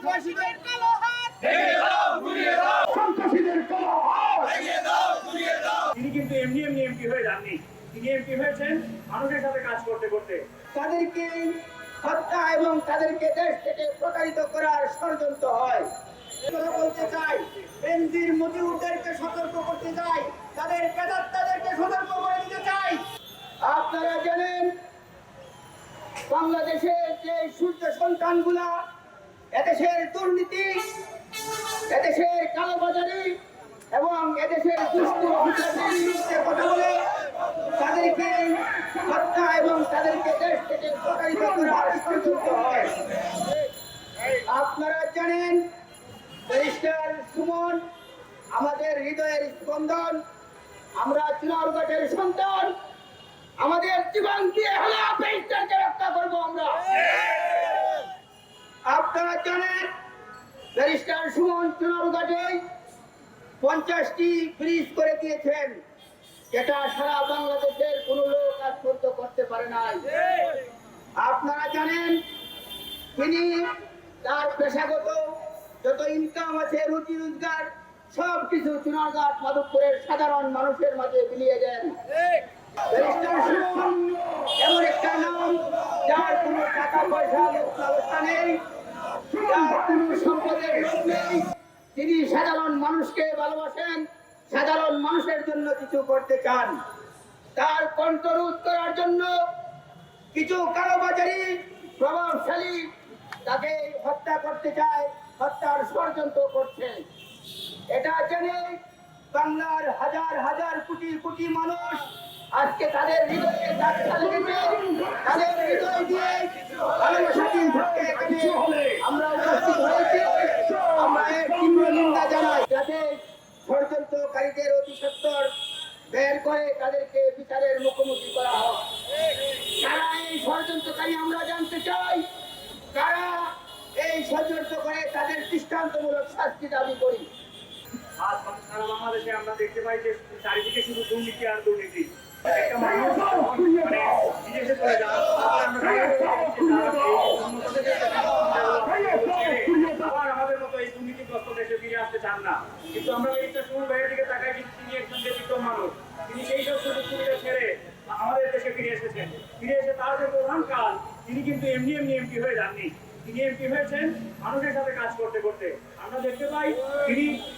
সন্ত্রাসীদের কালো হাত। সন্ত্রাসীদের কালো হাত। তিনি কিন্তু এমনি এমনি এমপি হয়ে যাননি। তিনি এমপি হয়েছেন মানুষের সাথে কাজ করতে করতে। তাদেরকে হত্যা এবং তাদেরকে দেশ থেকে প্রতারিত করার ষড়যন্ত্র হয়। বলতে চাই বেনজির মতিউরদেরকে সতর্ক করতে চাই তাদের প্রেতাত্মাদেরকে সতর্ক করে দিতে চাই। আপনারা জানেন বাংলাদেশের যে সূর্য সন্তানগুলা এদেশের দুর্নীতি, এদেশের কালোবাজারি এবং এদেশের দুষ্ট অফিসারদের কথা বলে তাদেরকে হত্যা এবং তাদেরকে দেশ থেকে হয়। আপনারা জানেন, ব্যারিস্টার সুমন, আমাদের হৃদয়ের স্পন্দন, আমরা চুনারঘাটের সন্তান, আমাদের জীবন দিয়ে হলে ব্যারিস্টারকে রক্ষা করব আমরা। আপনারা জানেন, তিনি তার পেশাগত যত ইনকাম আছে, রুজি রোজগার সব কিছু চুনারঘাট মাধবপুরের সাধারণ মানুষের মাঝে বিলিয়ে দেন। এমন একটা নাম, যার কোনো টাকা পয়সা ব্যবস্থা নেই। তিনি সাধারণ মানুষকে ভালোবাসেন, সাধারণ মানুষের জন্য কিছু করতে চান। তার কণ্ঠরোধ করার জন্য কিছু কালোবাজারি প্রভাবশালী তাকে হত্যা করতে চায়, হত্যার ষড়যন্ত্র করছে। এটা জেনে বাংলার হাজার হাজার কোটি কোটি মানুষ আজকে তাদের হৃদয়ে ধাক্কা লেগেছে। তাদের হৃদয় দিয়ে তীব্র জানাই। যাতে ষড়যন্ত্রকারীদের অতি সত্তর করে তাদেরকে বিচারের মুখোমুখি করা এই ষড়যন্ত্রকারী আমরা জানতে চাই কারা এই ষড়যন্ত্র করে তাদের দৃষ্টান্তমূলক শাস্তি দাবি করি। আজ সারা বাংলাদেশে আমরা দেখতে পাই যে চারিদিকে শুধু দুর্নীতি আর দুর্নীতি। আমাদের দেশে ফিরে এসেছেন ফিরে এসে তার যে প্রধান তিনি কিন্তু এমনি এমনি এমপি হয়ে যাননি তিনি এমপি মানুষের সাথে কাজ করতে করতে আমরা দেখতে পাই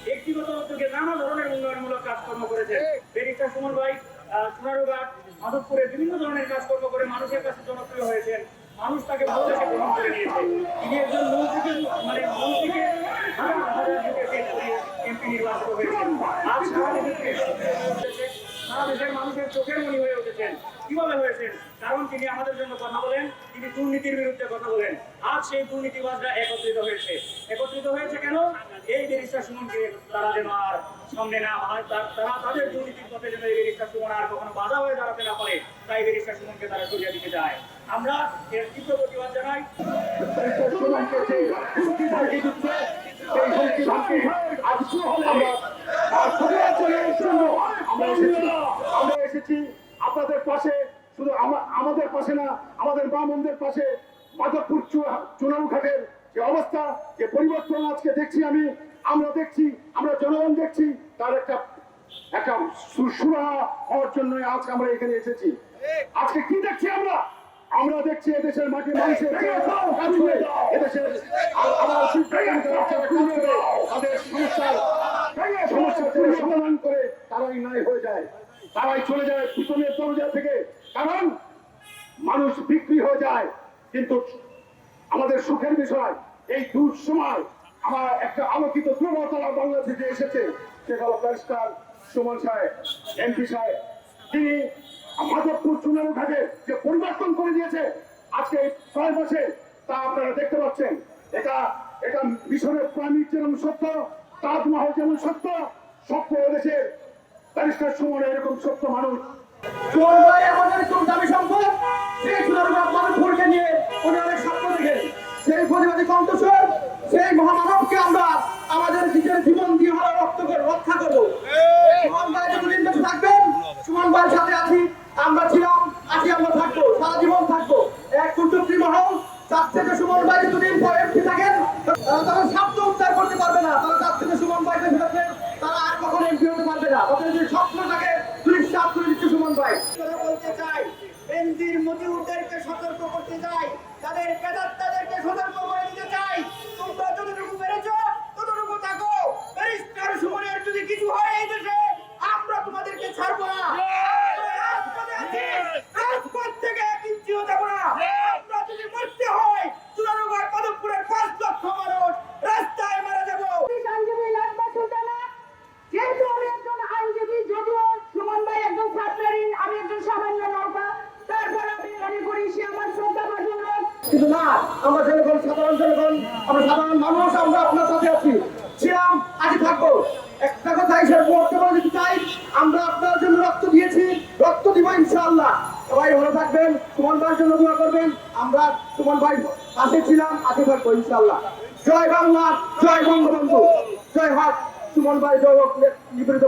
ব্যক্তিগত উদ্যোগে নানা ধরনের উন্নয়নমূলক কাজকর্ম করেছেন। ব্যারিস্টার সুমন ভাই মাধবপুরে বিভিন্ন ধরনের কাজকর্ম করে মানুষের কাছে জনপ্রিয় হয়েছেন। মানুষ তাকে গ্রহণ করে নিয়েছে। তিনি একজন মানে এমপি নির্বাচিত সারা দেশের মানুষের চোখের মনি হয়ে উঠেছেন। কীভাবে হয়েছেন? কারণ তিনি আমাদের জন্য কথা বলেন। তিনি দুর্নীতির বিরুদ্ধে কথা বলেন। আজ সেই দুর্নীতিবাজরা একত্রিত হয়েছে। একত্রিত হয়েছে কেন? এই ব্যারিস্টার সুমনকে তারা যেন আর সামনে না হয়, তারা তাদের দুর্নীতির পথে যেন এই ব্যারিস্টার সুমন আর কখনো বাধা হয়ে দাঁড়াতে না পারে, তাই ব্যারিস্টার সুমনকে তারা সরিয়ে দিতে যায় আমরা এর তীব্র প্রতিবাদ জানাই। আমরা এসেছি আপনাদের পাশে। শুধু আমাদের পাশে না, আমাদের মা পাশে মাধবপুর চুনাউ ঘাটের যে অবস্থা, যে পরিবর্তন আজকে দেখছি আমি, আমরা দেখছি, আমরা জনগণ দেখছি, তার একটা একটা হওয়ার জন্য আজকে আমরা এখানে এসেছি। আজকে কি দেখছি আমরা? আমরা দেখছি এদেশের মানুষের সমস্যার সমস্যা সমাধান করে তারাই নাই হয়ে যায়। তারাই চলে যায় পিছনের দরজা থেকে। কারণ মানুষ বিক্রি হয়ে যায়, কিন্তু আমাদের সুখের বিষয়, এই দূর সময় আমার একটা আলোকিত ধ্রুবতারা বাংলাদেশে এসেছে, সেটা হলো ব্যারিস্টার সুমন সাহেব এমপি সাহেব। তিনি মাধবপুর চুনারু ঘাটে যে পরিবর্তন করে দিয়েছে, আজকে এই ছয় মাসে তা আপনারা দেখতে পাচ্ছেন। এটা এটা মিশরের প্রাণীর যেমন সত্য, তাজমহল যেমন সত্য সত্য দেশের ব্যারিস্টার সুমন এরকম সত্য মানুষ ছিলাম আছি আমরা থাকব জীবন থাকব। এক কুচুক্তি তার থেকে সুমন ভাই যতদিন পরে থাকেন তারা করতে পারবে না। তারা থেকে সুমন ভাইকে ফেরাতে আর কখনো এমপি হতে পারবে না। তাদের যে স্বপ্ন থাকে বেনজির মতিউরদেরকে সতর্ক করতে চাই তাদের পেদাত্তাদেরকে কিন্তু না, আমরা জনগণ, সাধারণ জনগণ, আমরা সাধারণ মানুষ, আমরা আপনার সাথে আছি। ছিলাম আজ থাকব। একটা কথা হিসেবে মুহূর্তে বলে দিতে চাই, আমরা আপনার জন্য রক্ত দিয়েছি, রক্ত দিব ইনশাআল্লাহ। সবাই ভালো থাকবেন, সুমন ভাইয়ের জন্য দোয়া করবেন। আমরা সুমন ভাই পাশে ছিলাম আগে থাকব ইনশাআল্লাহ। জয় বাংলা, জয় বঙ্গবন্ধু। জয় হাত সুমন ভাই, জয় নিপীড়িত